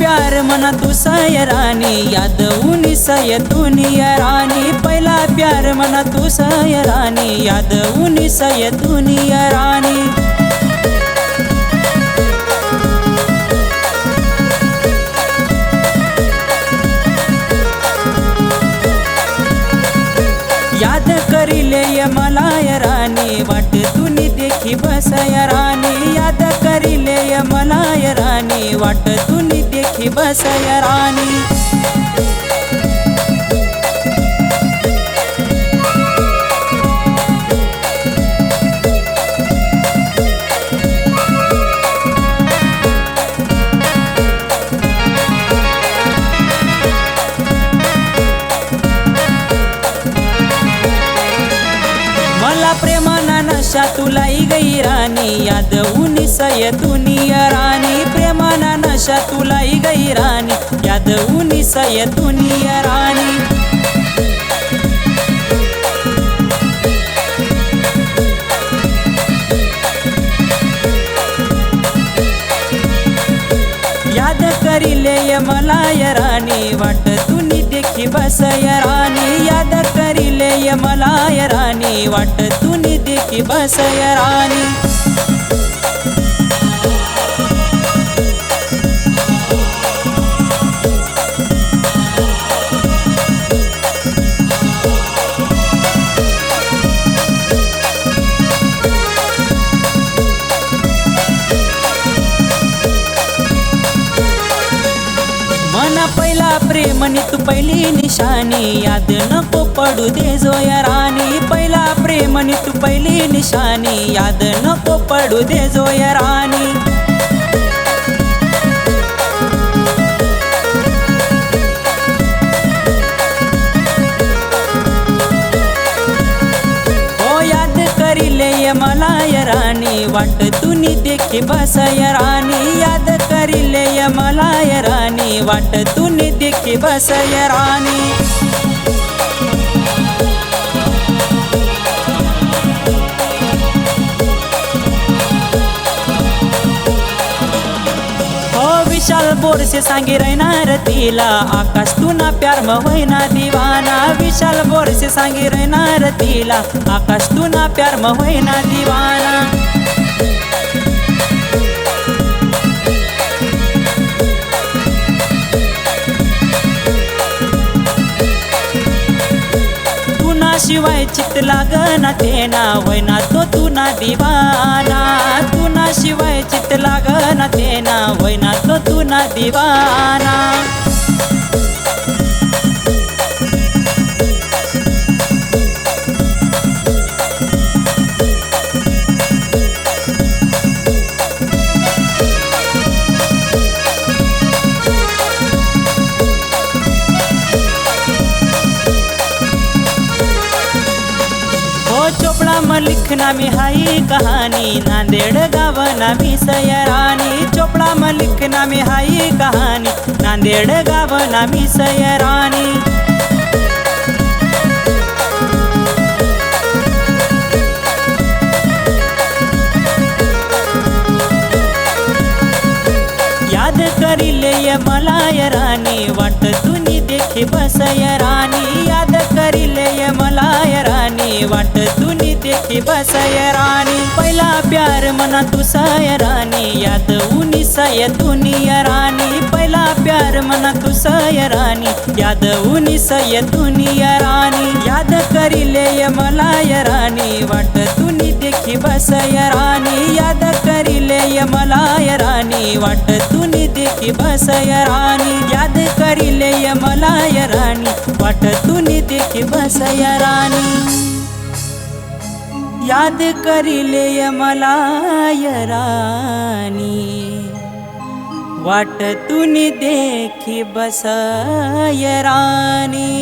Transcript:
प्यार मना तू सयरानी याद उनी सय दुनिया रानी। पहिला प्यार मना तू सयरानी याद उनी सय दुनिया रानी। याद करिले य मलाय रानी, वाट तुनी देखी बसय रानी। याद करिले य मलाय रानी, वाट तुनी देखी बसय राणी. मला प्रेमाना नशा तुलाई गई राणी याद उनी सय दुनिया. आशा तुलाई उनी यादवनी दुनिया राणी. याद करिले ये मला राणी वाट तुनी देखी बस य राणी. याद करिले ये मला य राणी वाट तुनी देखी बस राणी. प्रेमनी तू पहिली निशाणी. याद नको पडू दे जोया राणी. पहिला प्रेमनी तू पहिली निशाणी. याद नको पडू दे जोया राणी. हो, मला याद वाट तुनी देखी बसय रानी याद करिले य मलाय रानी वाट तुनी देखी बसय हो विशाल बोरसे सांगे रहणार तिला आकाश तुना प्यार विशाल बोरसे आकाश प्यार म होईना दिवाना शिवाय चित्त लागना ते ना वैना तो तू ना दिवाना. तू ना शिवाय चित्त लागना ते ना वैना तो तू ना दिवाना. मलिक नामी हाई कहाणी नांदेड गाव नामी सयराणी चोपडा मलिक नामी हाई कहानी, नांदेड गाव नामी सयराणी याद करिले य मलाय रानी, वाट तुनी देखी बसय रानी। याद करिले य रानी वाट तुनी देखी बसय रानी पहिला प्यार मना तू सय रानी याद उनी सय दुनिया रानी पहिला प्यार मना तू सय रानी याद उनी सय दुनिया रानी याद करिले मलाय रानी वाट तुनी देखी बसय रानी याद करिले मलाय रानी वाट तुनी देखी बसय रानी याद करिले मलाय राणी वाट तुनी देखी बसय राणी याद करिले मला यरानी वाट तुनी देखी बस यरानी